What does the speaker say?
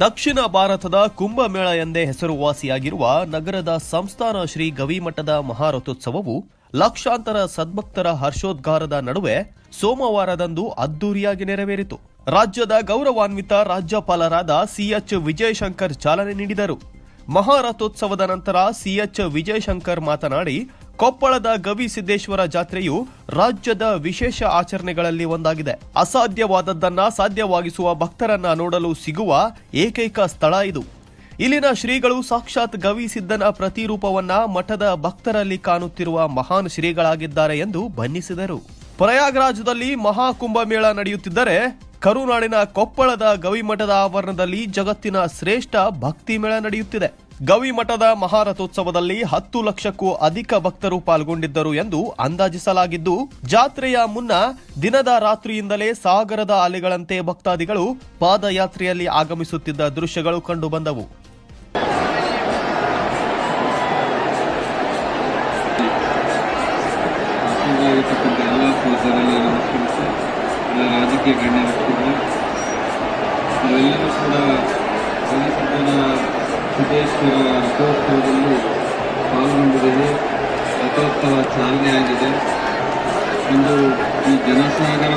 ದಕ್ಷಿಣ ಭಾರತದ ಕುಂಭಮೇಳ ಎಂದೇ ಹೆಸರುವಾಸಿಯಾಗಿರುವ ನಗರದ ಸಂಸ್ಥಾನ ಶ್ರೀ ಗವಿಮಠದ ಮಹಾರಥೋತ್ಸವವು ಲಕ್ಷಾಂತರ ಸದ್ಭಕ್ತರ ಹರ್ಷೋದ್ಗಾರದ ನಡುವೆ ಸೋಮವಾರದಂದು ಅದ್ದೂರಿಯಾಗಿ ನೆರವೇರಿತು. ರಾಜ್ಯದ ಗೌರವಾನ್ವಿತ ರಾಜ್ಯಪಾಲರಾದ ಸಿಎಚ್ ವಿಜಯಶಂಕರ್ ಚಾಲನೆ ನೀಡಿದರು. ಮಹಾರಥೋತ್ಸವದ ನಂತರ ಸಿಎಚ್ ವಿಜಯಶಂಕರ್ ಮಾತನಾಡಿ, ಕೊಪ್ಪಳದ ಗವಿ ಸಿದ್ದೇಶ್ವರ ಜಾತ್ರೆಯು ರಾಜ್ಯದ ವಿಶೇಷ ಆಚರಣೆಗಳಲ್ಲಿ ಒಂದಾಗಿದೆ. ಅಸಾಧ್ಯವಾದದ್ದನ್ನ ಸಾಧ್ಯವಾಗಿಸುವ ಭಕ್ತರನ್ನ ನೋಡಲು ಸಿಗುವ ಏಕೈಕ ಸ್ಥಳ ಇದು. ಇಲ್ಲಿನ ಶ್ರೀಗಳು ಸಾಕ್ಷಾತ್ ಗವಿ ಸಿದ್ದನ ಪ್ರತಿರೂಪವನ್ನ ಮಠದ ಭಕ್ತರಲ್ಲಿ ಕಾಣುತ್ತಿರುವ ಮಹಾನ್ ಶ್ರೀಗಳಾಗಿದ್ದಾರೆ ಎಂದು ಬಣ್ಣಿಸಿದರು. ಪ್ರಯಾಗರಾಜದಲ್ಲಿ ಮಹಾಕುಂಭಮೇಳ ನಡೆಯುತ್ತಿದ್ದರೆ ಕರುನಾಡಿನ ಕೊಪ್ಪಳದ ಗವಿಮಠದ ಆವರಣದಲ್ಲಿ ಜಗತ್ತಿನ ಶ್ರೇಷ್ಠ ಭಕ್ತಿ ಮೇಳ ನಡೆಯುತ್ತಿದೆ. ಗವಿಮಠದ ಮಹಾರಥೋತ್ಸವದಲ್ಲಿ ಹತ್ತು ಲಕ್ಷಕ್ಕೂ ಅಧಿಕ ಭಕ್ತರು ಪಾಲ್ಗೊಂಡಿದ್ದರು ಎಂದು ಅಂದಾಜಿಸಲಾಗಿದ್ದು, ಜಾತ್ರೆಯ ಮುನ್ನ ದಿನದ ರಾತ್ರಿಯಿಂದಲೇ ಸಾಗರದ ಅಲೆಗಳಂತೆ ಭಕ್ತಾದಿಗಳು ಪಾದಯಾತ್ರೆಯಲ್ಲಿ ಆಗಮಿಸುತ್ತಿದ್ದ ದೃಶ್ಯಗಳು ಕಂಡುಬಂದವು. ರಾಜಕೀಯ ಗಣ್ಯ ವ್ಯಕ್ತಿಗಳು ನಾವೆಲ್ಲರೂ ಕೂಡ ಗವಿಸಿದ್ದನ ಸಿದ್ದೇಶ್ವರ ರಥೋತ್ಸವದಲ್ಲಿ ಪಾಲ್ಗೊಂಡಿದ್ದೇವೆ. ರಥೋತ್ಸವ ಚಾಲನೆ ಆಗಿದೆ. ಇಂದು ಈ ಜನಸಾಗರ